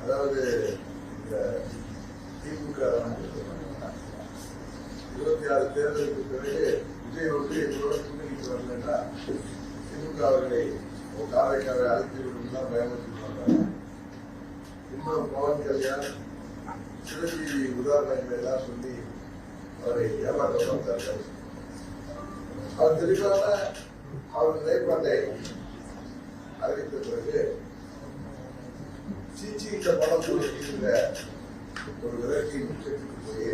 அதாவது இந்த திமுக இருபத்தி ஆறு தேர்தலுக்கு பிறகு விஜய் வந்து எங்களோட கூட்டணிக்கு வரலன்னா திமுக அவர்களை காரைக்காவை அழைத்து விடும் தான் பயமுறுத்தி வந்தாங்க இன்னும் பவன் கல்யாண் சிறப்பு உதாரணங்களை எல்லாம் சொல்லி அவரை ஏமாற்ற பார்த்தார்கள் அவர் தெளிவான அவர் நிலைப்பாட்டை அறிவித்த பிறகு சீச்சி இந்த படம் இருக்கிற ஒரு விரட்டி உச்சத்துக்கு போய்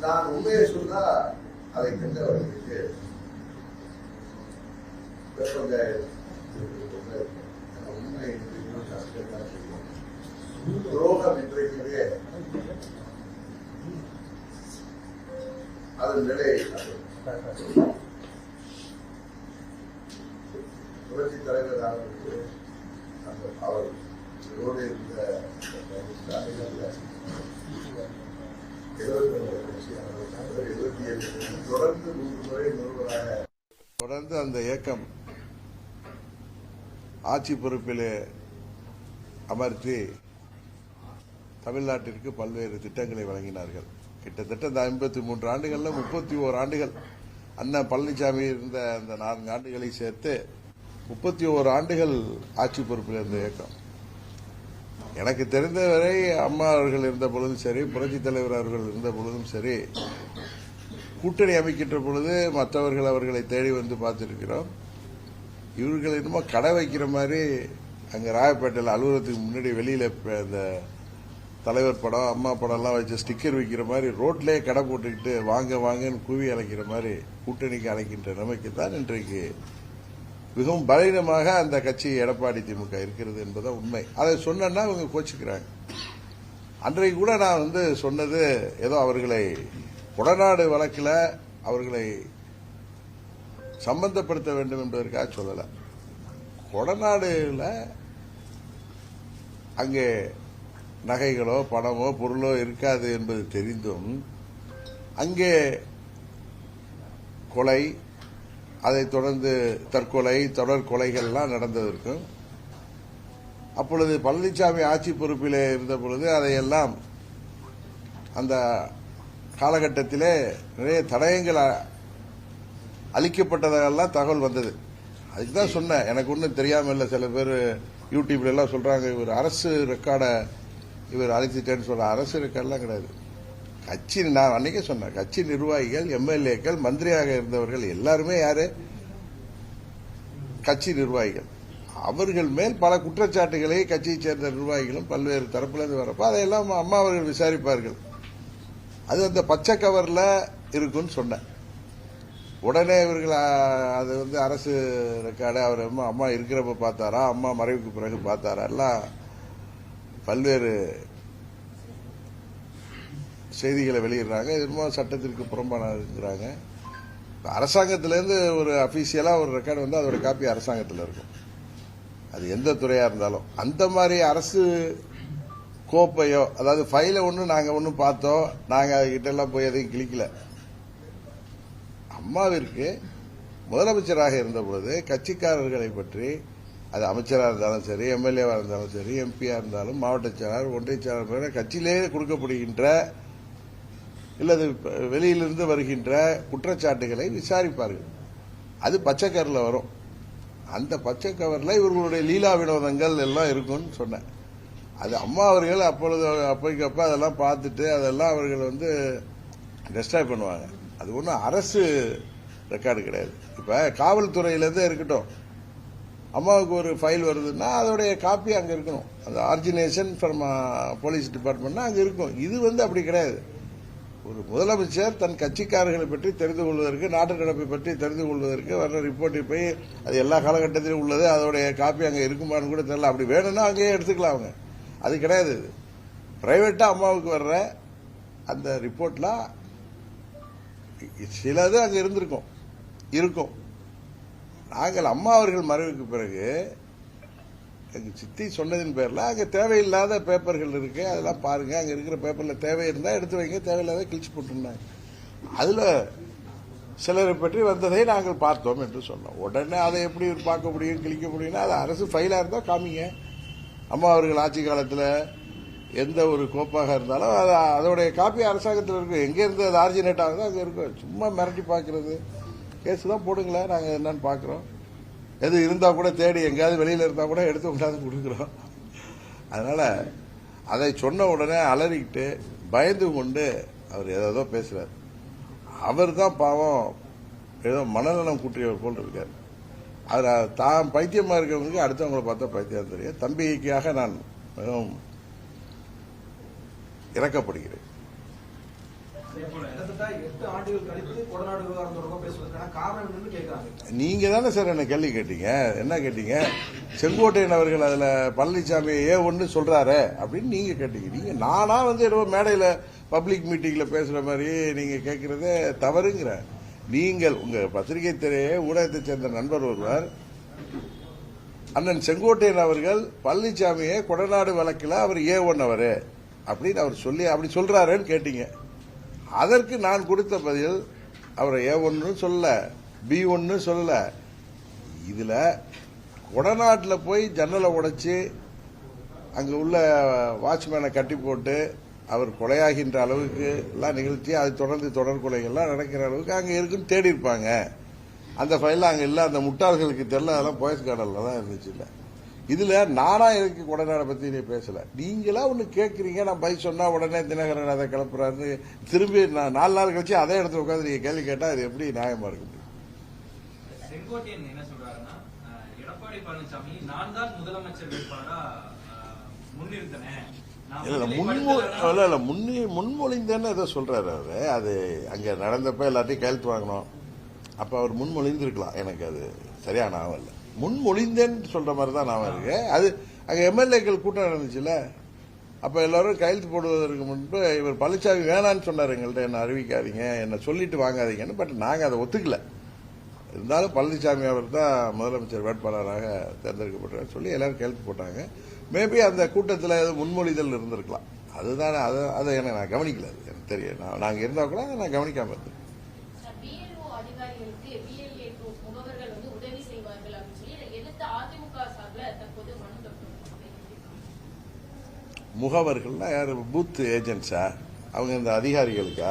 நான் உண்மையை சொன்னா அதை கண்டவர்களுக்கு வெப்பஞ்சாயம் உண்மை என்று இன்னும் கஷ்டம்தான் தெரியும் துரோகம் இன்றைக்கு அதன் நிலையை புரட்சி தலைவர் அவர்களுக்கு அந்த அவர் இதோடு இருந்த தொடர்ந்து மூன்று முறை நிறுவனாக தொடர்ந்து அந்த இயக்கம் ஆட்சி பொறுப்பிலே அமர்த்தி தமிழ்நாட்டிற்கு பல்வேறு திட்டங்களை வழங்கினார்கள். கிட்டத்தட்ட இந்த ஐம்பத்தி மூன்று ஆண்டுகள்ல முப்பத்தி ஓர் ஆண்டுகள் அண்ணன் பழனிசாமி இருந்த அந்த நான்கு ஆண்டுகளை சேர்த்து முப்பத்தி ஓரு ஆண்டுகள் ஆட்சி பொறுப்பில் இருந்த இயக்கம். எனக்கு தெரிந்தவரை அம்மா அவர்கள் இருந்த பொழுதும் சரி புரட்சி தலைவர் அவர்கள் இருந்த பொழுதும் சரி கூட்டணி அமைக்கின்ற பொழுது மற்றவர்கள் அவர்களை தேடி வந்து பார்த்துருக்கிறோம். இவர்கள் என்னமோ கடை வைக்கிற மாதிரி அங்கே ராயப்பேட்டையில் அலுவலகத்துக்கு முன்னாடி வெளியில் இந்த தலைவர் படம் அம்மா படம்லாம் வச்சு ஸ்டிக்கர் வைக்கிற மாதிரி ரோட்லேயே கடை போட்டுக்கிட்டு வாங்க வாங்கன்னு கூவி அழைக்கிற மாதிரி கூட்டணிக்கு அழைக்கின்ற நிலைமைக்கு தான் இன்றைக்கு மிகவும் பலவீனமாக அந்த கட்சி எடப்பாடி திமுக இருக்கிறது என்பதுதான் உண்மை. அதை சொன்னா இவங்க கோச்சுக்கிறாங்க. அன்றைக்கு கூட நான் வந்து சொன்னது ஏதோ அவர்களை கொடநாடு வழக்கில் அவர்களை சம்பந்தப்படுத்த வேண்டும் என்பதற்காக சொல்லலை. கொடநாடுல அங்கே நகைகளோ பணமோ பொருளோ இருக்காது என்பது தெரிந்தும் அங்கே கொலை அதைத் தொடர்ந்து தற்கொலை தொடர் கொலைகள்லாம் நடந்ததற்கும் அப்பொழுது பழனிசாமி ஆட்சி பொறுப்பிலே இருந்த பொழுது அதையெல்லாம் அந்த காலகட்டத்திலே நிறைய தடயங்கள் அளிக்கப்பட்டதெல்லாம் தகவல் வந்தது. அதுக்கு தான் சொன்னேன் எனக்கு ஒன்றும் தெரியாமல் இல்லை சில பேர் யூடியூப்ல எல்லாம் சொல்றாங்க இவர் அரசு ரெக்கார்டை இவர் அழிச்சிட்டேன்னு சொல்ற அரசு ரெக்கார்டெலாம் கிடையாது. கட்சி நான் அன்னைக்கே சொன்னேன் கட்சி நிர்வாகிகள் எம்எல்ஏக்கள் மந்திரியாக இருந்தவர்கள் எல்லாருமே யாரு? கட்சி நிர்வாகிகள். அவர்கள் மேல் பல குற்றச்சாட்டுகளை கட்சியைச் சேர்ந்த நிர்வாகிகளும் பல்வேறு தரப்பிலிருந்து வரப்போ அதையெல்லாம் அம்மா அவர்கள் விசாரிப்பார்கள். அது அந்த பச்சை கவர்ல இருக்குன்னு சொன்னேன். உடனே இவர்கள் அது வந்து அரசு ரெக்கார்டு அவர் அம்மா அம்மா இருக்கிறப்ப பார்த்தாரா? அம்மா மறைவுக்கு பிறகு பார்த்தாரா? எல்லாம் பல்வேறு செய்திகளை வெளியிடுறாங்க. இது என்னமோ சட்டத்திற்கு புறம்பானதுங்கிறாங்க. அரசாங்கத்திலேருந்து ஒரு அபிஷியலாக ஒரு ரெக்கார்டு வந்து அதோட காப்பி அரசாங்கத்தில் இருக்கும். அது எந்த துறையாக இருந்தாலும். அந்த மாதிரி அரசு கோப்பையோ அதாவது ஃபைலை ஒன்றும் நாங்கள் ஒன்றும் பார்த்தோம். நாங்கள் அதுக்கிட்டெல்லாம் போய் எதையும் கிளிக்கல அம்மாவிற்கு முதலமைச்சராக இருந்த பொழுது கட்சிக்காரர்களை பற்றி அது அமைச்சராக இருந்தாலும் சரி எம்எல்ஏவாக இருந்தாலும் சரி எம்பியாக இருந்தாலும் மாவட்ட செயலாளர் ஒன்றிய செயலாளர் கட்சியிலே கொடுக்கப்படுகின்ற இல்லது வெளியிலிருந்து வருகின்ற குற்றச்சாட்டுகளை விசாரிப்பார்கள். அது பச்சை கவரில் வரும். அந்த பச்சை கவரில் இவர்களுடைய லீலா வினோதங்கள் எல்லாம் இருக்கும்னு சொன்னேன். அது அம்மா அவர்கள் அப்பொழுது அப்பைக்கப்ப அதெல்லாம் பார்த்துட்டு அதெல்லாம் அவர்கள் வந்து டெஸ்ட்ராய் பண்ணுவாங்க. அது ஒன்றும் அரசு ரெக்கார்டு கிடையாது. இப்போ காவல்துறையிலேருந்தே இருக்கட்டும். அம்மாவுக்கு ஒரு ஃபைல் வருதுன்னா அதோடைய காப்பி அங்கே இருக்கணும். அந்த ஆர்ஜினேஷன் ஃப்ரம் போலீஸ் டிபார்ட்மெண்ட்னா அங்கே இருக்கும். இது வந்து அப்படி கிடையாது. ஒரு முதலமைச்சர் தன் கட்சிக்காரர்களை பற்றி தெரிந்து கொள்வதற்கு நாட்டு நடப்பை பற்றி தெரிந்து கொள்வதற்கு வர்ற ரிப்போர்ட்டை போய் அது எல்லா காலகட்டத்திலும் உள்ளது அதோடைய காப்பி அங்கே இருக்குமான்னு கூட தெரியல. அப்படி வேணும்னா அங்கேயே எடுத்துக்கலாம் அவங்க. அது கிடையாது இது. பிரைவேட்டாக அம்மாவுக்கு வர்ற அந்த ரிப்போர்ட்லாம் சிலது அங்கே இருந்திருக்கும். இருக்கும். நாங்கள் அம்மா அவர்கள் மறைவுக்கு பிறகு எங்க சித்தி சொன்னதின் பேர்ல அங்க தேவையில்லாத பேப்பர்கள் இருக்கு அதெல்லாம் பாருங்க அங்க இருக்கிற பேப்பர்ல தேவை இருந்தா எடுத்து வைங்க தேவையில்லாத கிழிச்சு போட்டுருந்தாங்க. அதுல சிலரை பற்றி வந்ததை நாங்கள் பார்த்தோம் என்று சொன்னோம். உடனே அதை எப்படி பார்க்க முடியும் கிழிக்க முடியும்னா அது அரசு ஃபைலாக இருந்தால் காமிங்க. அம்மா அவர்கள் ஆட்சி காலத்தில் எந்த ஒரு கோப்பாக இருந்தாலும் அது அதோடைய காப்பி அரசாங்கத்தில் இருக்கும் எங்கேருந்து அது ஆர்ஜினேட் ஆகுதோ அங்கே இருக்கும் சும்மா மிரட்டி பார்க்கறது. கேஸ் தான் போடுங்களேன் நாங்கள் என்னன்னு பார்க்குறோம் எது இருந்தால் கூட தேடி எங்கேயாவது வெளியில் இருந்தால் கூட எடுத்து கொண்டாந்து கொடுக்குறோம். அதனால் அதை சொன்ன உடனே அலறிக்கிட்டு பயந்து கொண்டு அவர் ஏதோ பேசுகிறார் அவர் தான் பாவம் ஏதோ மனநலம் கூட்டியவர் போல் இருக்கார். அவர் தான் பைத்தியமாக இருக்கிறவங்களுக்கு அடுத்தவங்களை பார்த்தா பைத்தியம் தெரியும். தம்பிக்காக நான் மிகவும் இறக்கப்படுகிறேன். நீங்க தானே சார் என்ன கேள்வி கேட்டீங்க? என்ன கேட்டீங்க? செங்கோட்டையன் அவர்கள் அதுல பழனிசாமி ஏ ஒன்று சொல்றாரு அப்படின்னு நீங்க கேட்டீங்க. நீங்க நானா வந்து ஏதோ மேடையில பப்ளிக் மீட்டிங்ல பேசுற மாதிரி நீங்க கேட்கறதே தவறுங்கிற. நீங்கள் உங்க பத்திரிகை துறையே ஊடகத்தை சேர்ந்த நண்பர் ஒருவர் அண்ணன் செங்கோட்டையன் அவர்கள் பழனிசாமியை கொடநாடு வழக்கில் அவர் ஏ ஒன் அவரு அப்படின்னு அவர் சொல்லி அப்படி சொல்றாருன்னு கேட்டீங்க. அதற்கு நான் கொடுத்த பதில் அவரை ஏ ஒன்று சொல்ல பி ஒன்று சொல்ல இதில் கொடநாட்டில் போய் ஜன்னலை உடைச்சி அங்கே உள்ள வாட்ச்மேனை கட்டி போட்டு அவர் கொலையாகின்ற அளவுக்கு எல்லாம் நிகழ்த்தி அதை தொடர்ந்து தொடர் கொலைகள்லாம் நடக்கிற அளவுக்கு அங்கே இருக்குன்னு தேடி இருப்பாங்க. அந்த ஃபைல் அங்கே இல்லை அந்த முட்டாள்களுக்கு தெரியல அதெல்லாம் போயஸ் கார்டனில் தான் இருந்துச்சு இல்லை. இதுல நானா எனக்கு கொடநாடை பத்தி நீ பேசல. நீங்களா ஒண்ணு கேக்குறீங்க நான் பதில் சொன்னா உடனே தினகரன் அதை கிளப்புறாரு. திரும்பி நான் நாலு நாள் கழிச்சு அதே இடத்துல உட்காந்து நீங்க கேள்வி கேட்டா அது எப்படி நியாயமா இருக்க முடியும் செங்கோட்டையன் என்ன சொல்றாருன்னா அஹ், எடப்பாடி பழனிசாமி நான் தான் முதலமைச்சர் வேட்பாளரா அஹ், முன்னிறுத்தினேன். நான் இல்ல இல்ல முன்மொ முன்னிலைப்படுத்தலைன்னா- இல்ல இல்ல முன்னி முன்மொழிந்தேன்னு ஏதோ சொல்றாரு அவரு. அது அங்க நடந்தப்ப எல்லாத்தையும் கையெழுத்து வாங்கணும். அப்ப அவர் முன்மொழிந்திருக்கலாம். எனக்கு அது சரியா ஞாபகம் இல்ல. முன்மொழிந்தேன்னு சொல்ற மாதிரி தான் நான் இருக்கு. அது அங்க எம்எல்ஏக்கள் கூட்டம் நடந்துச்சுல? அப்ப எல்லாரும் கையெழுத்து போடுவதற்கு முன்பு இவர் பழனிசாமி வேணான்னு சொன்னார் எங்கள்ட்ட என்ன அறிவிக்காதீங்க என்ன சொல்லிட்டு வாங்காதீங்கன்னு. பட் நாங்க அதை ஒத்துக்கல. இருந்தாலும் பழனிசாமி அவர் தான் முதலமைச்சர் வேட்பாளராக தேர்ந்தெடுக்கப்பட்டார் சொல்லி எல்லாரும் கையெழுத்து போட்டாங்க. மேபி அந்த கூட்டத்தில் ஏதோ முன்மொழிதல் இருந்திருக்கலாம். அதுதான் அதை அதை எனக்கு நான் கவனிக்கல எனக்கு தெரியும் நான் நாங்கள் இருந்தால் கூட அதை நான் கவனிக்காம இருந்தேன் பிஎல்ஓ அதிகாரிகளுக்கு பிஎல்ஏ முகவர்கள் வந்து உதவி செய்வார்கள் அப்படின்னு சொல்லி இதை எதிர்த்து அதிமுக சார்பில் தற்போது மனு தொடுத்திருக்காங்க. முகவர்கள்னா யார்? பூத் ஏஜென்ட்ஸா? அவங்க இந்த அதிகாரிகளுக்கா?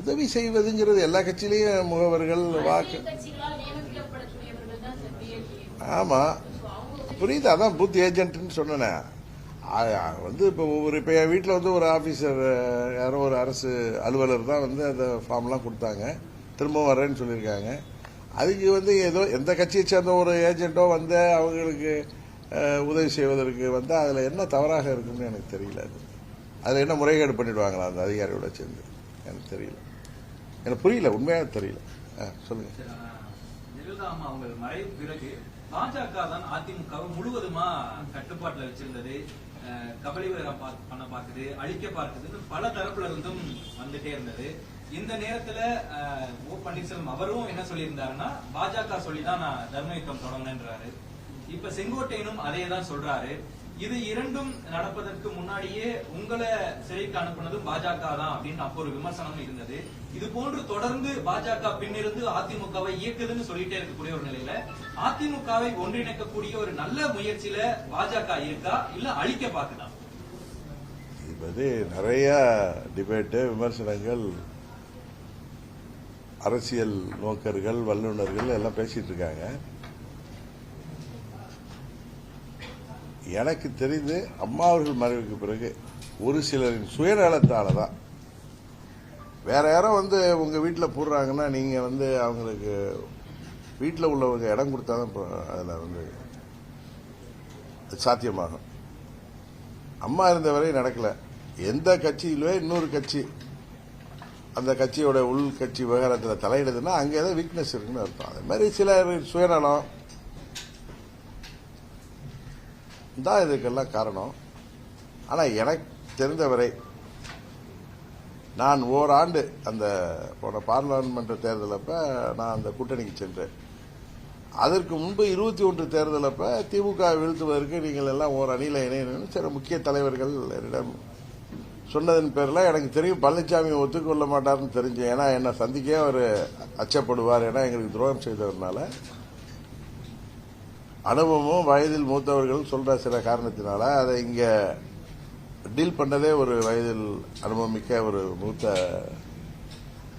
உதவி செய்வதுங்கிறது எல்லா கட்சியிலையும் முகவர்கள் வாக்கு. அரசியல் கட்சிகளால் நியமிக்கப்படக்கூடியவர்கள் தான் சார் பிஎல்ஏ ஆமா. அவங்க புரியுது அதான் பூத் ஏஜென்ட்னு சொன்னேன். வந்து இப்போ ஒவ்வொரு இப்போ என் வீட்டில் வந்து ஒரு ஆஃபீஸர் யாரோ ஒரு அரசு அலுவலர் தான் வந்து அந்த ஃபார்ம்லாம் கொடுத்தாங்க. திரும்ப வரேன்னு சொல்லியிருக்காங்க. அதுக்கு வந்து ஏதோ எந்த கட்சியை சேர்ந்த ஒரு ஏஜென்ட்டோ வந்து அவங்களுக்கு உதவி செய்வதற்கு வந்து அதில் என்ன தவறாக இருக்கும்னு எனக்கு தெரியல அது. அதில் என்ன முறைகேடு பண்ணிடுவாங்களா அந்த அதிகாரியோட சேர்ந்து? எனக்கு தெரியல. எனக்கு புரியல உண்மையாக தெரியல. ஆ, சொல்லுங்க அஹ், அவங்க மறைவு பிறகு பாஜக தான் அதிமுக முழுவதுமா கட்டுப்பாட்டுல வச்சிருந்தது. அஹ், கபலீகரம் பா- பண்ண பார்க்குது அழிக்க பார்க்குதுன்னு பல தரப்புல இருந்தும் வந்துட்டே இருந்தது. இந்த நேரத்துல ஓ பன்னீர்செல்வம் அவரும் என்ன சொல்லியிருந்தாருன்னா பாஜக சொல்லிதான் நான் தர்ம யுத்தம் தொடங்கினேன்றாரு. இப்ப செங்கோட்டையனும் அதே தான் சொல்றாரு. இது இரண்டும் நடப்பதற்கு முன்னாடியே உங்களை சிறைக்கு அனுப்புனதும் பாஜக தான் அப்படின்னு அப்போ ஒரு விமர்சனம் இருந்தது. இது போன்று தொடர்ந்து பாஜக பின்னிருந்து அதிமுகவை இயக்குதுன்னு சொல்லிட்டே இருக்கக்கூடிய ஒரு நிலையில அதிமுகவை ஒன்றிணைக்கக்கூடிய ஒரு நல்ல முயற்சியில பாஜக இருக்கா? இல்ல அழிக்க பாக்குதா இது என்பது நிறைய டிபேட்டு விமர்சனங்கள் அரசியல் நோக்கர்கள் வல்லுநர்கள் எல்லாம் பேசிட்டு இருக்காங்க. எனக்கு தெரிந்து அம்மா அவர்கள் மறைவுக்கு பிறகு ஒரு சிலரின் சுயநலத்தால தான் வேற யாரோ வந்து உங்க வீட்டில் போடுறாங்கன்னா நீங்க வந்து அவங்களுக்கு வீட்டில் உள்ளவங்க இடம் கொடுத்தாதான் இப்போ அதில் வந்து அது சாத்தியமாகும். அம்மா இருந்த வரை நடக்கல. எந்த கட்சியிலே இன்னொரு கட்சி அந்த கட்சியோட உள் கட்சி விவகாரத்தில் தலையிடுதுன்னா அங்கே ஏதோ வீக்னஸ் இருக்குன்னு அர்த்தம். அதே மாதிரி சில சுயநலம் தான் இதுக்கெல்லாம் காரணம். ஆனால் எனக்கு தெரிந்தவரை நான் ஓராண்டு அந்த போன பார்லிமெண்ட் தேர்தலப்ப நான் அந்த கூட்டணிக்கு சென்றேன். அதற்கு முன்பு இருபத்தி ஒன்று தேர்தலப்ப திமுக வீழ்த்துவதற்கு நீங்கள் எல்லாம் ஓர் அணியில் இணையணும்னு சில முக்கிய தலைவர்கள் என்னிடம் சொன்னதன் பேரில் எனக்கு தெரியும் பழனிசாமி ஒத்துக்கொள்ள மாட்டார்னு தெரிஞ்சு ஏன்னா என்னை சந்திக்கவே அவர் அச்சப்படுவார். ஏன்னா எங்களுக்கு துரோகம் செய்தவர்னால அனுபவமும் வயதில் மூத்தவர்கள் சொல்ற சில காரணத்தினால அதை இங்க டீல் பண்ணதே ஒரு வயதில் அனுபவம் மிக்க ஒரு மூத்த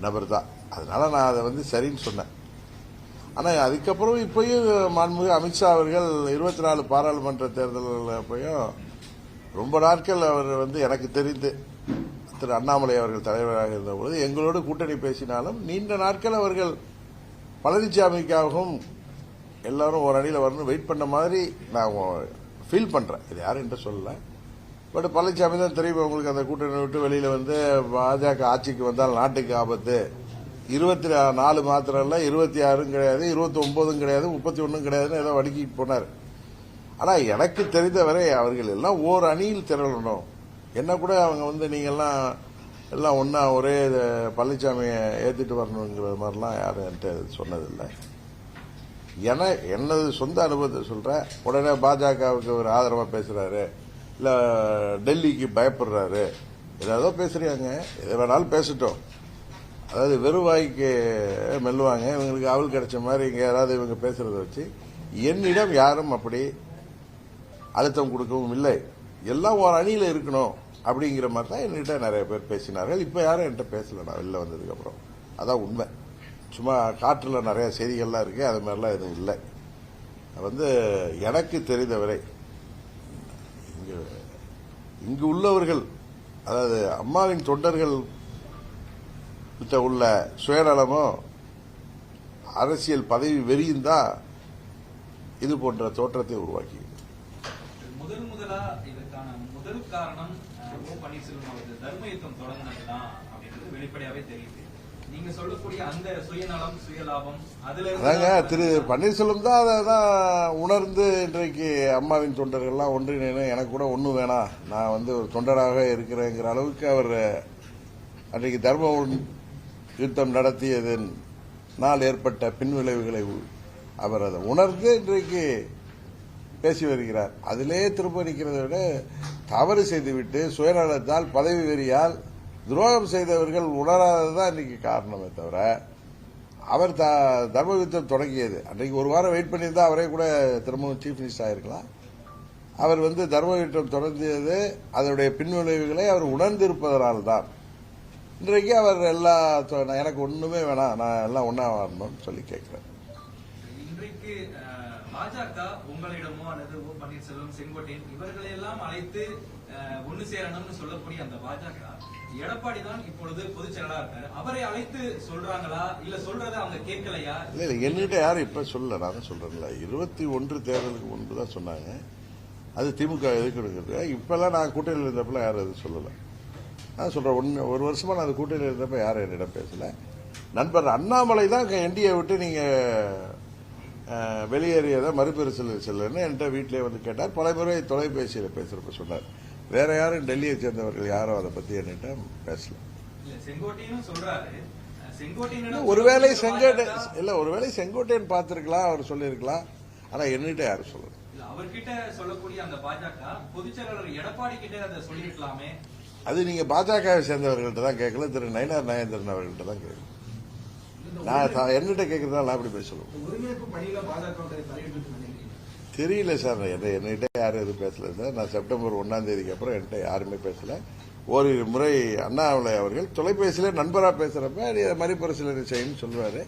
நபர் தான். அதனால நான் அதை வந்து சரின்னு சொன்னேன். ஆனா அதுக்கப்புறம் இப்பயும் மாண்புமிகு அமித்ஷா அவர்கள் இருபத்தி நாலு பாராளுமன்ற தேர்தலில் அப்பயும் ரொம்ப நாட்கள் அவர் வந்து எனக்கு தெரிந்து திரு அண்ணாமலை அவர்கள் தலைவராக இருந்தபோது எங்களோடு கூட்டணி பேசினாலும் நீண்ட நாட்கள் அவர்கள் பழனிசாமிக்காகவும் எல்லாரும் ஒரு அணியில் வரணும் வெயிட் பண்ண மாதிரி நான் ஃபீல் பண்றேன். இது யாரும் என்கிட்ட சொல்லல. பட் பழனிசாமி தான் தெரியும் உங்களுக்கு அந்த கூட்டணி விட்டு வெளியில வந்து பாஜக ஆட்சிக்கு வந்தால் நாட்டுக்கு ஆபத்து. இருபத்தி நாலு மாத்திரம் இல்ல இருபத்தி ஆறும் கிடையாது இருபத்தி ஒன்பதும் கிடையாது முப்பத்தி ஒன்றும் கிடையாதுன்னு ஏதோ வடுக்கிட்டு போனார். ஆனா எனக்கு தெரிந்தவரை அவர்கள் எல்லாம் ஓர் அணியில் திரளணும். என்ன கூட அவங்க வந்து நீங்க எல்லாம் எல்லாம் ஒன்னா ஒரே பழனிசாமியை ஏத்திட்டு வரணுங்கிற மாதிரிலாம் யாரும் என்கிட்ட சொன்னதில்லை. என எனது சொந்த அனுபவத்தை சொல்றேன் உடனே பாஜகவுக்கு ஒரு ஆதரவா பேசுறாரு. இல்ல டெல்லிக்கு பயப்படுறாரு. ஏதாவது பேசுறாங்க எதை வேணாலும் பேசட்டும். அதாவது வெறும் வாய்க்கு மெல்லுவாங்க. இவங்களுக்கு அவள் கிடைச்ச மாதிரி இங்க யாராவது இவங்க பேசுறத வச்சு என்னிடம் யாரும் அப்படி அழுத்தம் கொடுக்கவும் இல்லை. எல்லாம் ஒரு அணியில இருக்கணும் அப்படிங்கிற மாதிரி தான் என்கிட்ட நிறைய பேர் பேசினார்கள். இப்ப யாரும் என்கிட்ட பேசலை நான் வெளில வந்ததுக்கு அப்புறம். அதான் உண்மை. சும்மா காற்றில் நிறைய செய்திகள்லாம் இருக்கு அது மாதிரிலாம் எதுவும் இல்லை. வந்து எனக்கு தெரிந்தவரை இங்கு இங்கு உள்ளவர்கள் அதாவது அம்மாவின் தொண்டர்கள் கிட்ட உள்ள சுயநலமோ அரசியல் பதவி வெறியும் தான் இது போன்ற தோற்றத்தை உருவாக்கி முதல் முதலா இதற்கான முதல் காரணம் ஓ பன்னீர்செல்வம் அவர்கள் தர்மயுத்தம் தொடங்கினதுதான் அப்படின்றது வெளிப்படையாவே தெரியும் நீங்க சொல்லக்கூடிய அந்த சுயநலம் சுயலாபம் அதுல அதாங்க திரு பன்னீர்செல்வம் தான் அதை தான் உணர்ந்து இன்றைக்கு அம்மாவின் தொண்டர்கள்லாம் ஒன்றிணைன்னு எனக்கு கூட ஒன்றும் வேணாம். நான் வந்து ஒரு தொண்டராக இருக்கிறேங்கிற அளவுக்கு அவர் அன்றைக்கு தர்ம யுத்தம் நடத்தியதன் நாள் ஏற்பட்ட பின்விளைவுகளை உ- அவர் அதை உணர்ந்து இன்றைக்கு பேசி வருகிறார். அதிலே திரும்ப நிற்கிறதை விட தவறு செய்துவிட்டு சுயநலத்தால் பதவி வெறியால் துரோகம் செய்தவர்கள் உணராததான் இன்னைக்கு காரணமே தவிர அவர் த- தர்ம யுத்தம் தொடங்கியது. அன்றைக்கு ஒரு வாரம் வெயிட் பண்ணியிருந்தா அவரே கூட திரும்பவும் சீஃப் மினிஸ்டர் ஆயிருக்கலாம். அவர் வந்து தர்ம யுத்தம் தொடங்கியது அதனுடைய பின்விளைவுகளை அவர் உணர்ந்திருப்பதனால்தான். இன்றைக்கு அவர் எல்லா எனக்கு ஒண்ணுமே வேணாம் நான் எல்லாம் ஒன்னா வரணும்னு சொல்லி கேட்கிறேன். இன்றைக்கு பாஜக உங்களிடமோ அல்லது ஓ பன்னீர்செல்வம் செங்கோட்டையன் இவர்களை எல்லாம் அழைத்து அஹ், சேரணும்னு சொல்லக்கூடிய அந்த பாஜக எடப்பாடி தான் இப்பொழுது பொதுச் செயலாளர் இருக்காரு. அவரை அழைத்து சொல்றாங்களா? இல்ல சொல்றதை அவங்க கேட்கலையா? இல்ல இல்ல என்கிட்ட யாரும் இப்ப சொல்லல. நான் தான் சொல்றேன்ல. இருபத்தி ஒன்று தேர்தலுக்கு முன்பு தான் சொன்னாங்க. அது திமுக எதுக்கு இப்பெல்லாம் நான் கூட்டணியில் இருந்தப்பெல்லாம் யாரும் எதுவும் சொல்லலை. நான் சொல்கிறேன் ஒன்று ஒரு வருஷமாக நான் அந்த கூட்டணியில் இருந்தப்ப யாரும் என்னிடம் பேசலை. நண்பர் அண்ணாமலை தான் என்டிஏ விட்டு நீங்கள் வெளியேறியதை மறுபரிசீலனை செல்லுன்னு என்கிட்ட வீட்டிலே வந்து கேட்டார். பல முறை தொலைபேசியில் பேசுகிறப்ப சொன்னார். வேற யாரும் டெல்லியை சேர்ந்தவர்கள் யாரும் அதை பத்தி என்கிட்ட பேசல. இல்ல செங்கோட்டையனும் சொல்றாரு. அஹ், செங்கோட்டையனிடம் ஒருவேளை சொல்லக்கூடிய செங்கோட்டை இல்ல ஒருவேளை செங்கோட்டையன் பார்த்திருக்கலாம் அவர் சொல்லியிருக்கலாம். ஆனா என்கிட்ட யாரும் சொல்லல. இல்ல, அவர்கிட்ட சொல்லக்கூடிய அந்த பாஜக பொதுச் செயலாளர் எடப்பாடி கிட்ட அதை நீங்க பாஜகவை சேர்ந்தவர்கள்ட்ட தான் கேட்கல திரு நயினார் நாயந்திரன் அவர்கள்ட்ட தான் கேட்கல. நான் த- என்னிட்ட கேட்கறதால நான் அப்படி இந்த ஒருங்கிணைப்பு பணியில பாஜக தெரியல சார். என்ன- என்கிட்ட யாரும் எதுவும் பேசல சார். நான் செப்டம்பர் ஒன்னாம் தேதிக்கு அப்புறம் என்கிட்ட யாருமே பேசல. ஓரிரு முறை அண்ணாமலை அவர்கள் தொலைபேசியில நண்பரா பேசுறப்ப நீ அதை மறுபரிசீலனை செய்யணும்னு சொல்லுவாரு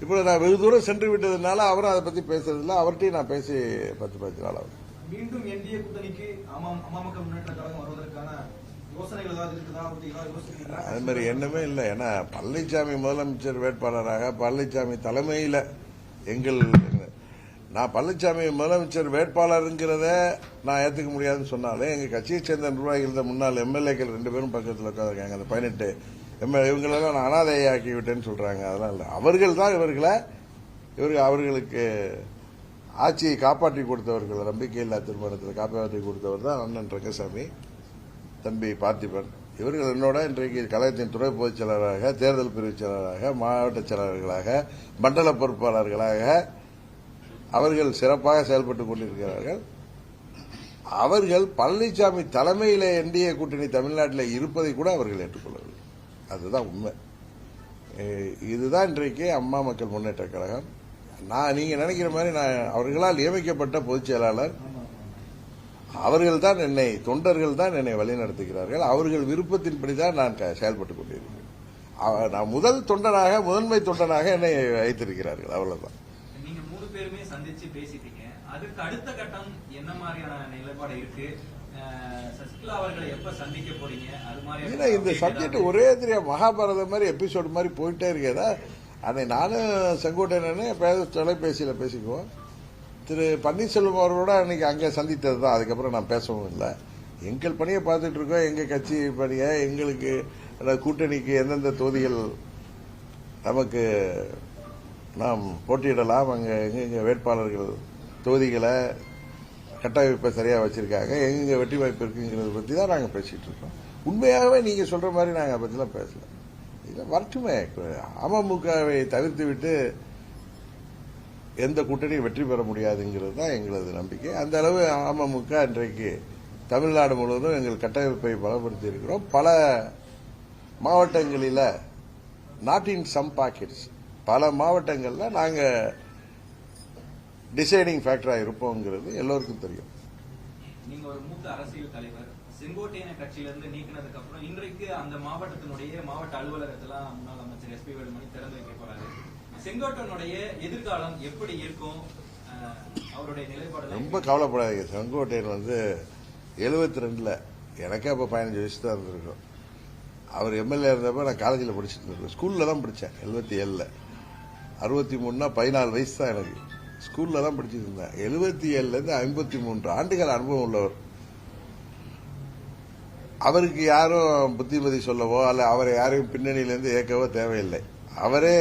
இப்போ நான் வெகு தூரம் சென்று விட்டதுனால அவரும் அதை பத்தி பேசுறதில்ல. அவர்கிட்டயும் நான் பேசி பத்து பத்து நாள் ஆகுது. மீண்டும் என்டிஏ கூட்டணிக்கு அம்மா அம்மா மக்கள் முன்னேற்ற கழகம் வருவதற்கான அது மாதிரி எண்ணமே இல்லை. ஏன்னா பழனிசாமி முதலமைச்சர் வேட்பாளராக பழனிசாமி தலைமையில் எங்கள் நான் பழனிசாமி முதலமைச்சர் வேட்பாளருங்கிறத நான் ஏற்றுக்க முடியாதுன்னு சொன்னாலும் எங்கள் கட்சியை சேர்ந்த நிர்வாகிகள் தான் முன்னாள் எம்எல்ஏக்கள் ரெண்டு பேரும் பக்கத்தில் உட்காந்துருக்காங்க அந்த பதினெட்டு எம்எல்ஏ இவங்களெல்லாம் நான் அனாதையாக்கி விட்டேன்னு சொல்கிறாங்க அதெல்லாம் இல்லை. அவர்கள் தான் இவர்களை இவர்கள் அவர்களுக்கு ஆட்சியை காப்பாற்றி கொடுத்தவர்கள். நம்பிக்கையில்லா திருமணத்தில் காப்பாற்றி கொடுத்தவர் தான் அண்ணன் ரங்கசாமி தம்பி பார்த்திபன். இவர்கள் என்னோட இன்றைக்கு கழகத்தின் துறை பொதுச் செயலராக தேர்தல் பிரிவு செயலராக மாவட்ட செயலாளர்களாக மண்டல பொறுப்பாளர்களாக அவர்கள் சிறப்பாக செயல்பட்டுக் கொண்டிருக்கிறார்கள். அவர்கள் பழனிசாமி தலைமையில் என்டிஏ கூட்டணி தமிழ்நாட்டில் இருப்பதை கூட அவர்கள் ஏற்றுக்கொள்ளவில்லை. அதுதான் உண்மை. இதுதான் இன்றைக்கு அம்மா மக்கள் முன்னேற்ற கழகம். நான் நீங்க நினைக்கிற மாதிரி நான் அவர்களால் நியமிக்கப்பட்ட பொதுச் செயலாளர். அவர்கள் தான் என்னை தொண்டர்கள் தான் என்னை வழிநடத்துகிறார்கள். அவர்கள் விருப்பத்தின்படி தான் நான் செயல்பட்டு செயல்பட்டுக் கொண்டிருக்கிறேன். நான் முதல் தொண்டனாக முதன்மை தொண்டனாக என்னை வைத்திருக்கிறார்கள். அவ்வளவுதான். சந்திச்சு பேசிட்டீங்க அதுக்கு அடுத்த கட்டம் என்ன மாதிரியான நிலைப்பாடு இருக்கு? ஏன்னா இந்த சப்ஜெக்ட் ஒரே தெரியா மகாபாரதம் மாதிரி எபிசோடு மாதிரி போயிட்டே இருக்கேதா அதை நானும் செங்கோட்டையனே பேச தொலைபேசியில பேசிக்குவோம். திரு பன்னீர்செல்வம் அவர்களோட அன்னைக்கு அங்கே சந்தித்தது தான். அதுக்கப்புறம் நான் பேசவும் இல்லை. எங்கள் பணியை பார்த்துட்டு இருக்கோம். எங்க கட்சி பணியை எங்களுக்கு கூட்டணிக்கு எந்தெந்த தொகுதிகள் நமக்கு நாம் போட்டியிடலாம். அங்கே எங்கெங்க வேட்பாளர்கள் தொகுதிகளை கட்டமைப்பை சரியாக வச்சிருக்காங்க. எங்கெங்க வெற்றி வாய்ப்பு இருக்குங்கிறத பற்றி தான் நாங்கள் பேசிட்டு இருக்கோம். உண்மையாகவே நீங்க சொல்ற மாதிரி நாங்கள் அதை பற்றிலாம் பேசல. இதில் வரட்டுமே. அமமுகவை தவிர்த்து விட்டு எந்த கூட்டணியும் வெற்றி பெற முடியாதுங்கிறது தான் எங்களது நம்பிக்கை. அந்த அளவு அமமுக இன்றைக்கு தமிழ்நாடு முழுவதும் எங்கள் கட்டமைப்பை பலப்படுத்தி இருக்கிறோம் பல மாவட்டங்களில் நாட் இன் சம் பாக்கெட்ஸ் பல மாவட்டங்களில் நாங்கள் டிசைடிங் ஃபேக்டராக இருப்போங்கிறது எல்லோருக்கும் தெரியும். நீங்க ஒரு மூத்த அரசியல் தலைவர் செங்கோட்டையன கட்சியிலிருந்து நீக்கினதுக்கு அப்புறம் இன்றைக்கு அந்த மாவட்டத்தினுடைய மாவட்ட அலுவலகத்தெல்லாம் முன்னாள் அமைச்சர் எஸ்பி வேலுமணி திறந்து வைக்க போறாரு. செங்கோட்டையனுடைய எதிர்காலம் எப்படி இருக்கும்? அவருடைய நிலைப்பாடு ரொம்ப கவலைப்படாதீங்க. செங்கோட்டையன் வந்து எழுபத்தி ரெண்டுல எனக்கே அப்போ பதினஞ்சு வயசு தான் இருந்திருக்கும். அவர் எம்எல்ஏ இருந்தப்ப நான் காலேஜில் படிச்சுட்டு இருந்தேன். ஸ்கூலில் தான் படித்தேன் எழுபத்தி ஏழில். அறுபத்தி மூணுனா பதினாலு வயசு தான் எனக்கு. ஸ்கூலில் தான் படிச்சுட்டு இருந்தேன். எழுபத்தி ஏழுலேருந்து ஐம்பத்தி மூன்று ஆண்டுகள் அனுபவம் உள்ளவர். அவருக்கு யாரும் புத்திமதி சொல்லவோ அல்ல அவரை யாரையும் பின்னணியிலேருந்து இயக்கவோ தேவையில்லை. அவரே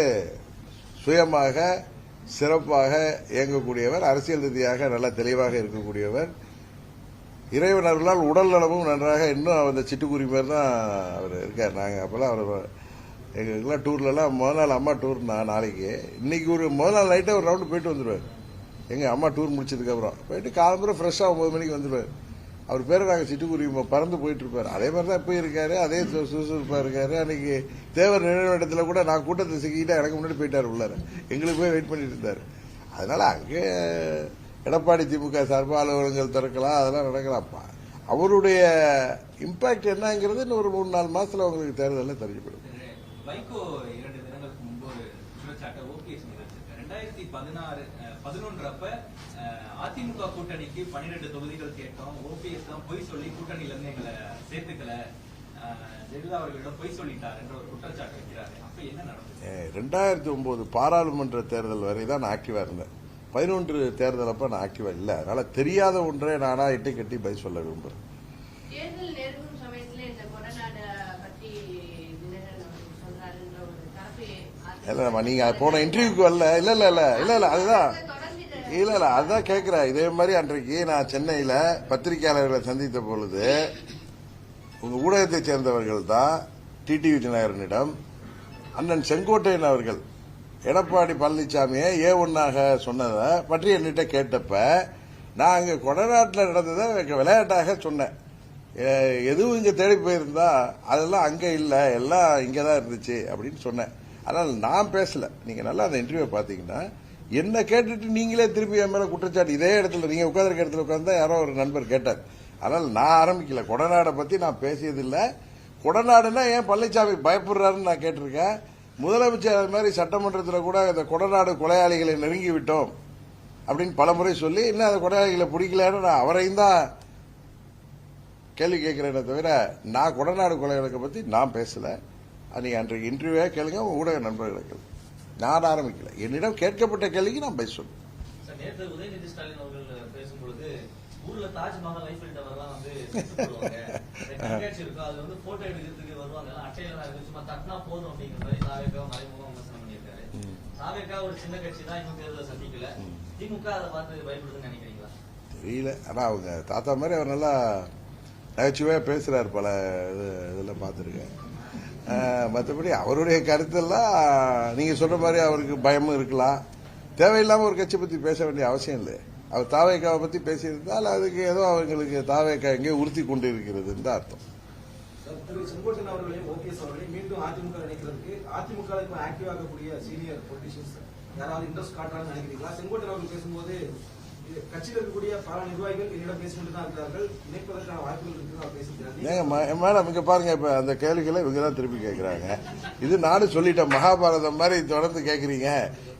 சுயமாக சிறப்பாக இயங்கக்கூடியவர் அரசியல் ரீதியாக நல்ல தெளிவாக இருக்கக்கூடியவர். இறைவனர்களால் உடல் நலமும் நன்றாக இன்னும் அந்த சிட்டுக்குருவி மாதிரி தான் அவர் இருக்கார். நாங்கள் அப்போல்லாம் அவர் எங்களுக்குலாம் டூர்லலாம் முதல் நாள் அம்மா டூர் நான் நாளைக்கு. இன்னைக்கு ஒரு முதல் நாள் நைட்டாக ஒரு ரவுண்டு போயிட்டு வந்துடுவார் எங்கள் அம்மா டூர் முடிச்சதுக்கப்புறம். போயிட்டு காலம்புற ஃப்ரெஷ்ஷாக ஒம்பது மணிக்கு வந்துடுவார் அவர் பேரை நாங்கள் சிட்டுக்குருவி பறந்து போயிட்டு இருப்பார். அதே மாதிரி தான் இப்போ இருக்காரு. அதே சு- இருக்காரு. அன்னைக்கு தேவர் நினைவிடத்துல கூட நான் கூட்டத்தை சிக்கிட்டா எனக்கு முன்னாடி போயிட்டார் உள்ளார. எங்களுக்கு போய் வெயிட் பண்ணிட்டு இருந்தார். அதனால அங்கே எடப்பாடி திமுக சார்பாக அலுவலகங்கள் திறக்கலாம் அதெல்லாம் நடக்கலாம்ப்பா அவருடைய இம்பாக்ட் என்னங்கிறது இன்னும் ஒரு மூணு நாலு மாசத்துல உங்களுக்கு தேர்தலில் தெரிஞ்சுப்படும் வைகோ இரண்டு தினங்களுக்கு முன்பு ஒரு குற்றச்சாட்டை ஓபிஎஸ் மீது வச்சிருக்காரு. ரெண்டாயிரத்தி பதினாறு பதினொன்று அப்ப அஹ், அதிமுக கூட்டணிக்கு பன்னிரெண்டு தொகுதிகள் கேட்டோம். ஓபிஎஸ் தான் பொய் சொல்லி கூட்டணியில இருந்து எங்களை சேர்த்துக்கல ஜெயலலிதா அவர்களிடம் பொய் சொல்லிட்டார் என்ற ஒரு குற்றச்சாட்டு வைக்கிறாரு. அப்ப என்ன நடந்தது? ரெண்டாயிரத்தி ஒன்பது பாராளுமன்ற தேர்தல் வரை தான் நான் ஆக்டிவா இருந்தேன். பதினொன்று தேர்தல் அப்ப நான் ஆக்டிவா இல்லை. அதனால தெரியாத ஒன்றை நானா இட்டு கட்டி பதில் சொல்ல விரும்புறேன் தேர்தல் நெருங்கும் சமயத்துல இந்த கொடநாடு பத்தி தினகரன் அவர்கள் சொல்றாருன்ற ஒரு தரப்பு இல்லை நீங்கள் போன இன்டர்வியூக்கு வரல. இல்லை இல்லை இல்லை இல்லை இல்லை அதுதான். இல்லை இல்லை அதுதான் கேட்குறேன் இதே மாதிரி அன்றைக்கு நான் சென்னையில் பத்திரிகையாளர்களை சந்தித்த பொழுது உங்கள் ஊடகத்தைச் சேர்ந்தவர்கள் தான் டிடி விஜயநாயகனிடம் அண்ணன் செங்கோட்டையன் அவர்கள் எடப்பாடி பழனிசாமியை ஏ ஒன்னாக சொன்னதை பற்றி என்கிட்ட கேட்டப்ப நான் அங்கே கொடநாட்டில் நடந்ததை விளையாட்டாக சொன்னேன். எதுவும் இங்கே தேடி போயிருந்தா அதெல்லாம் அங்கே இல்லை எல்லாம் இங்கே தான் இருந்துச்சு அப்படின்னு சொன்னேன். ஆனால் நான் பேசல. நீங்க நல்லா அந்த இன்டர்வியூ பாத்தீங்கன்னா என்ன கேட்டுட்டு நீங்களே திருப்பி என் மேல குற்றச்சாட்டு இதே இடத்துல நீங்க உட்காந்துருக்க இடத்துல உட்காந்து யாரோ ஒரு நண்பர் கேட்டார். ஆனால் நான் ஆரம்பிக்கல. கொடநாடை பத்தி நான் பேசியதில்லை. கொடநாடுனா ஏன் பழனிசாமி பயப்படுறாருன்னு நான் கேட்டிருக்கேன். முதலமைச்சர் அது மாதிரி சட்டமன்றத்தில் கூட இந்த கொடநாடு கொலையாளிகளை நெருங்கி விட்டோம் அப்படின்னு பலமுறை சொல்லி இன்னும் அந்த கொடையாளிகளை பிடிக்கலன்னு நான் அவரையும் தான் கேள்வி கேட்கிறேனே தவிர நான் கொடநாடு கொலைகளுக்கு பற்றி நான் பேசலை. நீங்க அன்றைக்கு இன்டர்வியூவே கேளுங்க ஊடக நண்பர்களுக்கு நான் ஆரம்பிக்கல. என்னிடம் கேட்கப்பட்ட கேள்விக்கு நான் பேச சொல்லுவேன் சார், நேத்து உதயநிதி ஸ்டாலின் அவர்கள் பேசும்பொழுது ஊர்ல தாஜ்மஹால் ஐஃபில் டவர்லாம் வந்து சுட்டு போடுவாங்க. இந்த கண்காட்சி இருக்கும். அது வந்து போட்டோ எடுக்கிறதுக்கு வருவாங்க. எல்லாம் அட்டையில தான் இருக்கு. சும்மா தட்டினா போதும் அப்படிங்கிற மாதிரி தாவேக்கா மறைமுகம் விமர்சனம் பண்ணியிருக்காரு. தாவேக்கா ஒரு சின்ன கட்சி தான் இன்னும் தேர்தலை சந்திக்கல. திமுக அதை பார்த்து பயப்படுதுன்னு நினைக்கிறீங்களா? தெரியல. ஆனா அவங்க தாத்தா மாதிரி அவர் நல்லா நகைச்சுவையா பேசுறாரு பல இது இதில் பார்த்துருக்கேன். மற்றபடி அவருடைய கருத்தெல்லாம் நீங்க சொல்ற மாதிரி அவருக்கு பயமும் இருக்கலாம். தேவையில்லாம ஒரு கட்சி பத்தி பேச வேண்டிய அவசியம் இல்லை அவர் தாவேக்காவை பத்தி பேசியிருந்தால் அதுக்கு ஏதோ அவங்களுக்கு தாவேக்கா எங்கேயோ உறுத்தி கொண்டு இருக்கிறதுன்னு தான் அர்த்தம் திரு அவர்களையும் ஓபிஎஸ் அவர்களையும் மீண்டும் அதிமுக அதிமுக இப்போ ஆக்டிவ் ஆகக்கூடிய சீனியர் பொலிட்டிஷியன்ஸ் யாராவது இன்ட்ரெஸ்ட் காட்டுறாங்கன்னு நினைக்கிறீங்களா? அவர்கள் பேசும்போது கட்சியில் இருக்கக்கூடிய பல நிர்வாகிகள் என்னிடம் பேசிக்கொண்டு தான் இருக்கிறார்கள். இணைப்பதற்கான வாய்ப்புகள் இருக்குன்னு மேடம் இங்க பாருங்க இப்ப அந்த கேள்விகளை இவங்க தான் திருப்பி கேட்கறாங்க இது நானும் சொல்லிட்டேன் மகாபாரதம் மாதிரி தொடர்ந்து கேட்குறீங்க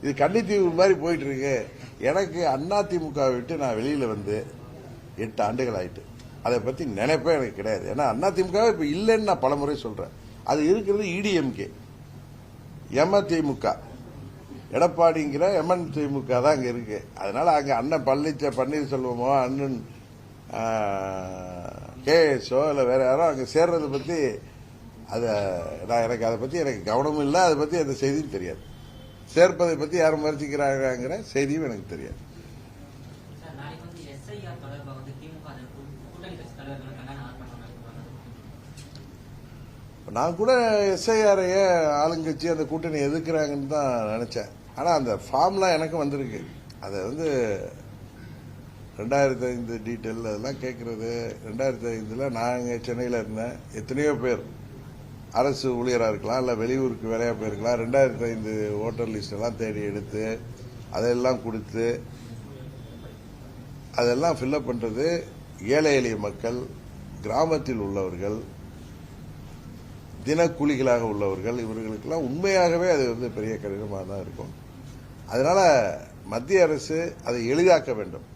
இது கன்னித்தீவு மாதிரி போயிட்டு இருக்கு எனக்கு அண்ணா திமுக விட்டு நான் வெளியில வந்து எட்டு ஆண்டுகள் ஆயிட்டு. அதை பத்தி நினைப்பே எனக்கு கிடையாது. ஏன்னா அண்ணா திமுக இப்ப இல்லைன்னு நான் பலமுறை சொல்றேன். அது இருக்கிறது E இடிஎம்கே. எம திமுக எடப்பாடிங்கிற எம்என் திமுக தான் அங்க இருக்கு. அதனால அங்க அண்ணன் பழனிச்ச பன்னீர்செல்வமோ அண்ணன் கேஎஸ்ஓ இல்லை வேற யாரோ அங்க சேர்றதை பத்தி அதை நான் எனக்கு அதை பத்தி எனக்கு கவனமும் இல்லை. அதை பத்தி அந்த செய்தியும் தெரியாது. சேர்ப்பதை பத்தி யாரும் முயற்சிக்கிறாங்கிற செய்தியும் எனக்கு தெரியாது. நான் கூட எஸ்ஐஆரைய ஆளுங்கட்சி அந்த கூட்டணி எதிர்க்கிறாங்கன்னு தான் நினைச்சேன். ஆனால் அந்த ஃபார்ம்லாம் எனக்கும் வந்திருக்கு. அதை வந்து ரெண்டாயிரத்தி ஐந்து டீட்டெயில் அதெல்லாம் கேட்குறது ரெண்டாயிரத்தி ஐந்தில் நாங்கள் சென்னையில் இருந்தேன். எத்தனையோ பேர். அரசு ஊழியராக இருக்கலாம் இல்லை வெளியூருக்கு வேலையாக போயிருக்கலாம். ரெண்டாயிரத்தி ஐந்து ஓட்டர் லிஸ்டெல்லாம் தேடி எடுத்து அதெல்லாம் கொடுத்து அதெல்லாம் ஃபில்அப் பண்ணுறது ஏழை எளிய மக்கள் கிராமத்தில் உள்ளவர்கள் தினக்கூலிகளாக உள்ளவர்கள். இவர்களுக்கெல்லாம் உண்மையாகவே அது வந்து பெரிய கடினமாக தான் இருக்கும். அதனால மத்திய அரசு அதை எளிதாக்க வேண்டும்.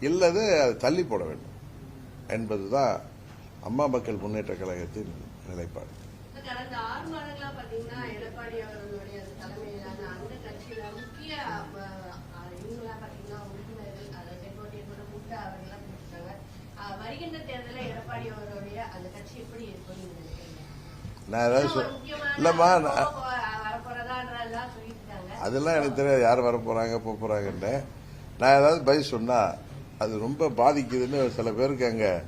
இல்லது அதை தள்ளி போட வேண்டும் என்பதுதான் அம்மா மக்கள் முன்னேற்ற கழகத்தின் நிலைப்பாடு. கடந்த ஆறு மாதங்களா பாத்தீங்கன்னா எடப்பாடி அவர்களுடைய அந்த தலைமையிலான அந்த கட்சியில முக்கிய அஹ், அஹ், இவங்களா பாத்தீங்கன்னா உறுப்பினர்கள் அதாவது செங்கோட்டையன் கூட முட்டா அவர்கள்லாம் கொடுத்தாங்க வருகின்ற தேர்தலில் எடப்பாடி அவர்களுடைய அந்த கட்சி எப்படி நினைக்கிறீங்க? நான் ஏதாவது இல்லம்மா நான் வரப்போ- வரப்போறதான்றதெல்லாம் சொல்லிட்டு இருக்காங்க அதெல்லாம் எனக்கு தெரியாது. யார் வர போறாங்க போக நான் ஏதாவது பதில் சொன்னா அது ரொம்ப பாதிக்குதுன்னு சில பேருக்கு அங்க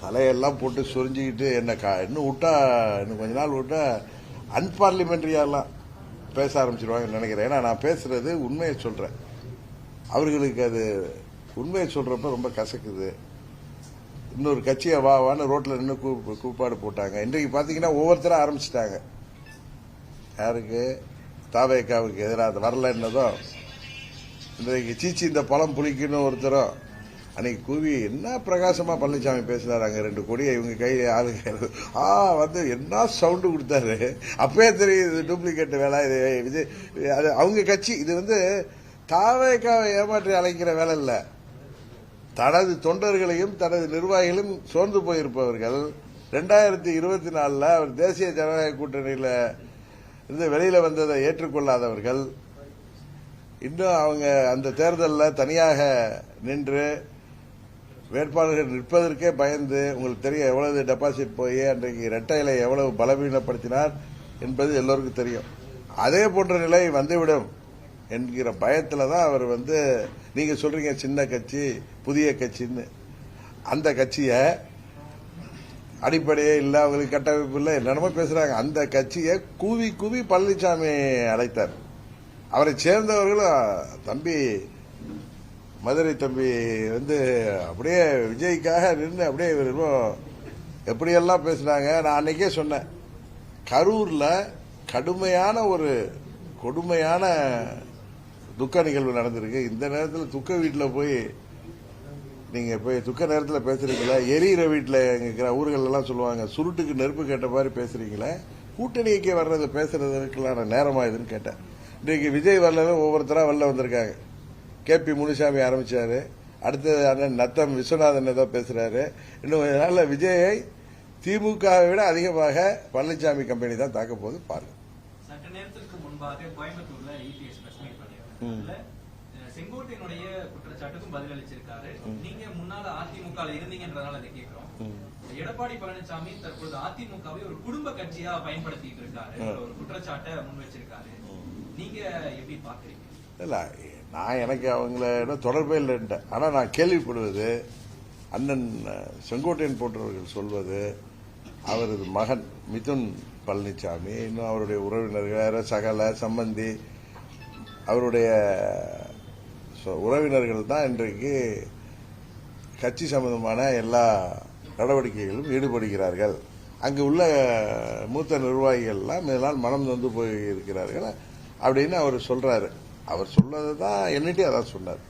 தலையெல்லாம் போட்டு சொரிஞ்சுக்கிட்டு என்ன கா- இன்னும் விட்டா இன்னும் கொஞ்ச நாள் விட்டா அன்பார்லிமெண்ட்ரியாலாம் பேச ஆரம்பிச்சிருவாங்கன்னு நினைக்கிறேன். ஏன்னா நான் பேசுறது உண்மையை சொல்றேன். அவர்களுக்கு அது உண்மையை சொல்றப்ப ரொம்ப கசக்குது. இன்னொரு கட்சியை வா வான்னு ரோட்டில் நின்று கூப்பாடு போட்டாங்க. இன்றைக்கு பார்த்தீங்கன்னா ஒவ்வொருத்தரும் ஆரம்பிச்சிட்டாங்க. யாருக்கு? தாவேக்காவுக்கு எதிராக வரலன்னதோ இன்றைக்கு சீச்சி இந்த பழம் புளிக்குன்னு ஒருத்தரும் அன்னைக்கு கூவி என்ன பிரகாசமா பழனிசாமி பேசினார் அங்க ரெண்டு கொடியை இவங்க கையில ஆளுங்க ஆ வந்து என்ன சவுண்டு கொடுத்தாரு? அப்பவே தெரியுது டூப்ளிகேட் வேலை இது இது அது அவங்க கட்சி இது வந்து தாவேக்காவை ஏமாற்றி அழைக்கிற வேலை இல்லை. தனது தொண்டர்களையும் தனது நிர்வாகிகளையும் சோர்ந்து போயிருப்பவர்கள். ரெண்டாயிரத்தி இருபத்தி நாலுல அவர் தேசிய ஜனநாயக கூட்டணியில இருந்து வெளியில வந்ததை ஏற்றுக்கொள்ளாதவர்கள். இன்னும் அவங்க அந்த தேர்தலில் தனியாக நின்று வேட்பாளர்கள் நிற்பதற்கே பயந்து உங்களுக்கு தெரியும் எவ்வளவு டெபாசிட் போய் அன்றைக்கு இரட்டையில எவ்வளவு பலவீனப்படுத்தினார் என்பது எல்லோருக்கும் தெரியும். அதே போன்ற நிலை வந்துவிடும் என்கிற பயத்தில் தான் அவர் வந்து நீங்க சொல்றீங்க சின்ன கட்சி புதிய கட்சின்னு. அந்த கட்சியை அடிப்படையே இல்ல அவங்களுக்கு கட்டமைப்பு இல்லை என்னென்னமோ பேசுறாங்க. அந்த கட்சியை கூவி கூவி பழனிசாமி அழைத்தார். அவரை சேர்ந்தவர்களும் தம்பி மதுரை தம்பி வந்து அப்படியே விஜய்க்காக நின்று அப்படியே இவர் எப்படியெல்லாம் பேசினாங்க நான் அன்னைக்கே சொன்னேன். கரூர்ல கடுமையான ஒரு கொடுமையான துக்க நிகழ்வு நடந்திருக்கு. இந்த நேரத்தில் துக்க வீட்டில் போய் நீங்க போய் துக்க நேரத்துல பேசுறீங்களே எரியிற வீட்டுல இருக்கிற ஊர்கள் எல்லாம் சொல்லுவாங்க சுருட்டுக்கு நெருப்பு கேட்ட மாதிரி பேசுறீங்களே கூட்டணிக்கு வர்றது பேசுறதுக்கெல்லாம் நேரமா இதுன்னு கேட்டேன். இன்றைக்கு விஜய் வரல ஒவ்வொருத்தரா வெளில வந்திருக்காங்க. கே பி முனுசாமி ஆரம்பிச்சாரு. அடுத்தது அண்ணன் நத்தம் விஸ்வநாதன் ஏதோ பேசுறாரு. இன்னும் கொஞ்ச நாள்ல விஜயை திமுகவை விட அதிகமாக பழனிசாமி கம்பெனி தான் தாக்க போகுது பாருங்க. செங்கோட்டையனுடைய குற்றச்சாட்டுக்கும் பதிலளிச்சிருக்காரு. நீங்க முன்னால அதிமுக இருந்தீங்கன்றதால அதை கேட்கிறோம் எடப்பாடி பழனிசாமி தற்போது அதிமுகவை ஒரு குடும்ப கட்சியா பயன்படுத்திட்டு இருக்காரு. ஒரு குற்றச்சாட்டை முன் வச்சிருக்காரு. நீங்க எப்படி பாக்குறீங்க? இல்ல நான் எனக்கு அவங்கள தொடர்பே இல்லைன்ட்டேன் ஆனா நான் கேள்விப்படுவது அண்ணன் செங்கோட்டையன் போன்றவர்கள் சொல்வது அவரது மகன் மிதுன் பழனிசாமி இன்னும் அவருடைய உறவினர்கள் சகல சம்பந்தி அவருடைய ஸோ உறவினர்கள் தான் இன்றைக்கு கட்சி சம்பந்தமான எல்லா நடவடிக்கைகளும் ஈடுபடுகிறார்கள். அங்கு உள்ள மூத்த நிர்வாகிகள்லாம் இதனால் மனம் நொந்து போய் இருக்கிறார்கள் அப்படின்னு அவர் சொல்றாரு. அவர் சொன்னது தான் என்னட்டே அதான் சொன்னார்.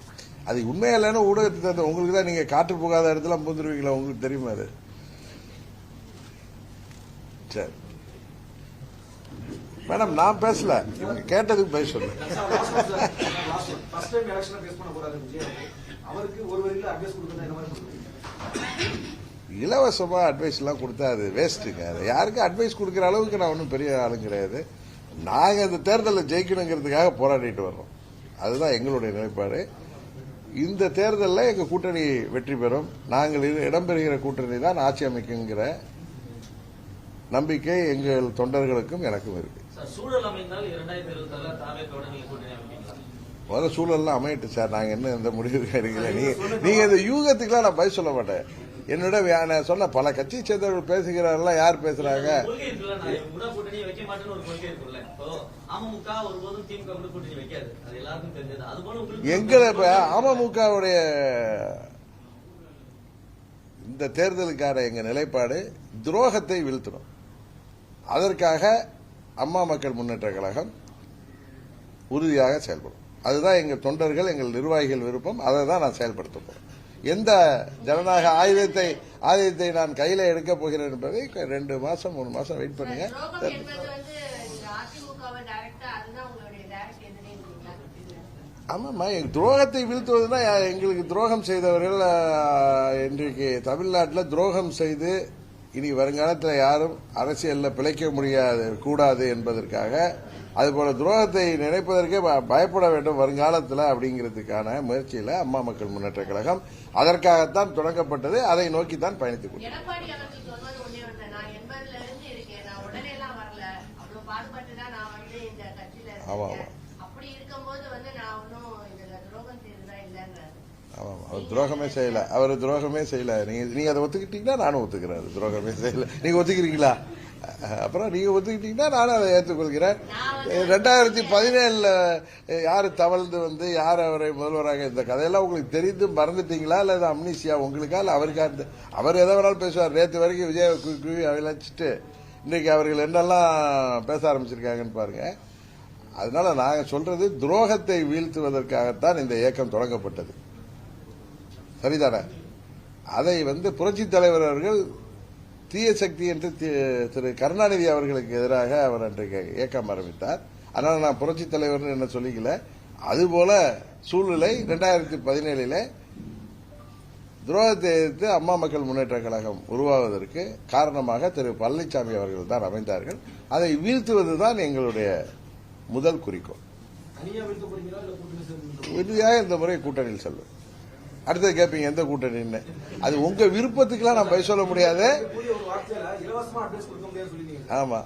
அது உண்மையா இல்லைன்னு ஊடகத்துக்கு தந்த உங்களுக்கு தான் நீங்க காற்று போகாத இடத்துல பூந்துருவீங்களா உங்களுக்கு தெரியுமா அது? சரி. மேடம் நான் பேசல. இவங்க கேட்டதுக்கு பேச சொல்லுங்க இலவசமாக அட்வைஸ்லாம் இலவசமா அட்வைஸ் எல்லாம் கொடுத்தா அது வேஸ்ட்டுங்க அது யாருக்கும் அட்வைஸ் கொடுக்குற அளவுக்கு நான் ஒன்றும் பெரிய ஆளும் கிடையாது. நாங்கள் இந்த தேர்தலில் ஜெயிக்கணுங்கிறதுக்காக போராடிட்டு வர்றோம். அதுதான் எங்களுடைய நிலைப்பாடு. இந்த தேர்தலில் எங்கள் கூட்டணி வெற்றி பெறும். நாங்கள் இரு- இடம்பெறுகிற கூட்டணி தான் ஆட்சி அமைக்குங்கிற நம்பிக்கை எங்கள் தொண்டர்களுக்கும் எனக்கும் இருக்கு. சூழல் அமைந்தால் இரண்டாயிரத்தி இருபத்தி ஆறுல தாவேக்கோட நீங்க கூட்டணி அமைப்பீங்களா? முதல்ல சூழல்லாம் அமையிட்டு சார். நாங்க என்ன எந்த முடிவுக்கு எடுக்கல. நீங்க நீங்க இந்த யூகத்துக்குலாம் நான் பதில் சொல்ல மாட்டேன். என்னோட நான் சொன்ன பல கட்சியை சேர்ந்தவர்கள் பேசுகிறார்கள் யார் பேசுறாங்க? எங்களை இப்ப அமமுகவுடைய இந்த தேர்தலுக்கான எங்க நிலைப்பாடு துரோகத்தை வீழ்த்தணும். அதற்காக அம்மா மக்கள் முன்னேற்ற கழகம் உறுதியாக செயல்படும். அதுதான் எங்க தொண்டர்கள் எங்கள் நிர்வாகிகள் விருப்பம். அதை தான் நான் செயல்படுத்த எந்த ஜனநாயக ஆயுதத்தை ஆயுதத்தை நான் கையில எடுக்க போகிறேன் என்பதை ரெண்டு மாசம் மூணு மாசம் வெயிட் பண்ணுங்க. ஆமாம்மா எங்க துரோகத்தை வீழ்த்துவதுனா யா- எங்களுக்கு துரோகம் செய்தவர்கள் இன்றைக்கு தமிழ்நாட்டில் துரோகம் செய்து இனி வருங்காலத்தில் யாரும் அரசியலில் பிழைக்க முடியாது கூடாது என்பதற்காக அதுபோல துரோகத்தை நினைப்பதற்கே பயப்பட வேண்டும் வருங்காலத்தில் அப்படிங்கிறதுக்கான முயற்சியில் அம்மா மக்கள் முன்னேற்ற கழகம் அதற்காகத்தான் தொடங்கப்பட்டது. அதை நோக்கி தான் பயணித்துக் கொண்டிருக்கிறோம். எடப்பாடி அவர்கள் சொன்னது ஒண்ணே ஒண்ணு நான் எண்பதுல இருந்து இருக்கேன் நான் உடனே எல்லாம் வரல. அவ்வளவு பாடுபட்டு தான் நான் வந்து இந்த கட்சியில ஆமா, இருக்கேன். அப்படி இருக்கும்போது வந்து நான் ஒன்னும் இதுல துரோகம் செய்ததா இல்லைன்றாரு ஆமாம் அவர் துரோகமே செய்யல. அவர் துரோகமே செய்யல. நீங்க நீங்க அதை ஒத்துக்கிட்டீங்கன்னா நானும் ஒத்துக்கிறேன். அது துரோகமே செய்யல. நீங்க ஒத்துக்கிறீங்களா? அப்புறம் நீங்க ஒத்துக்கிட்டீங்கன்னா நானும் அதை ஏற்றுக்கொள்கிறேன். ரெண்டாயிரத்தி பதினேழுல யாரு தவழ்ந்து வந்து யார் அவரை முதல்வராக இந்த கதையெல்லாம் உங்களுக்கு தெரிந்து மறந்துட்டீங்களா? இல்லை இது அம்னீசியா உங்களுக்கா? இல்லை அவருக்கா? இருந்து- அவர் எதை வேணாலும் பேசுவார். நேற்று வரைக்கும் விஜய் குவி குவி அழைச்சிட்டு இன்னைக்கு அவர்கள் என்னெல்லாம் பேச ஆரம்பிச்சிருக்காங்கன்னு பாருங்க. அதனால நாங்கள் சொல்றது துரோகத்தை வீழ்த்துவதற்காகத்தான் இந்த இயக்கம் தொடங்கப்பட்டது. சரிதானே? அதை வந்து புரட்சி தலைவர் அவர்கள் தீய சக்தி என்று திரு கருணாநிதி அவர்களுக்கு எதிராக அவர் அன்றைக்கு இயக்கம் ஆரம்பித்தார். அதனால நான் புரட்சி தலைவர்னு என்ன சொல்லிக்கல. அதுபோல சூழ்நிலை ரெண்டாயிரத்தி பதினேழில துரோகத்தை எதிர்த்து அம்மா மக்கள் முன்னேற்ற கழகம் உருவாவதற்கு காரணமாக திரு பழனிசாமி அவர்கள் தான் அமைந்தார்கள். அதை வீழ்த்துவதுதான் எங்களுடைய முதல் குறிக்கோள். உறுதியாக இந்த முறை கூட்டணியில் செல்லும் அடுத்தது கேட்பீங்க எந்த கூட்டணின்னு அது உங்க விருப்பத்துக்கெல்லாம் நான் போய் சொல்ல முடியாது. ஆமா.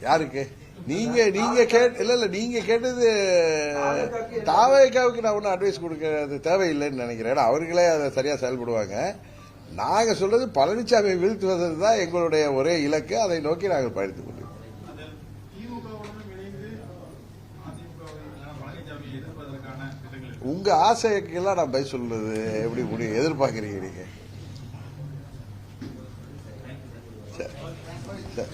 யாருக்கு? நீங்க நீங்க கேட் இல்ல இல்ல நீங்க கேட்டது தாவேக்காவுக்கு நான் ஒன்றும் அட்வைஸ் கொடுக்கறது தேவையில்லைன்னு நினைக்கிறேன். அவர்களே அதை சரியா செயல்படுவாங்க. நாங்க சொல்றது பழனிசாமி வீழ்த்துவது தான் எங்களுடைய ஒரே இலக்கு. அதை நோக்கி நாங்கள் பயணித்துக் கொண்டு உங்க ஆசைக்கெல்லாம் நான் பதில் சொல்றது? எப்படி முடியும் எதிர்பார்க்குறீங்க நீங்க? சரி சரி.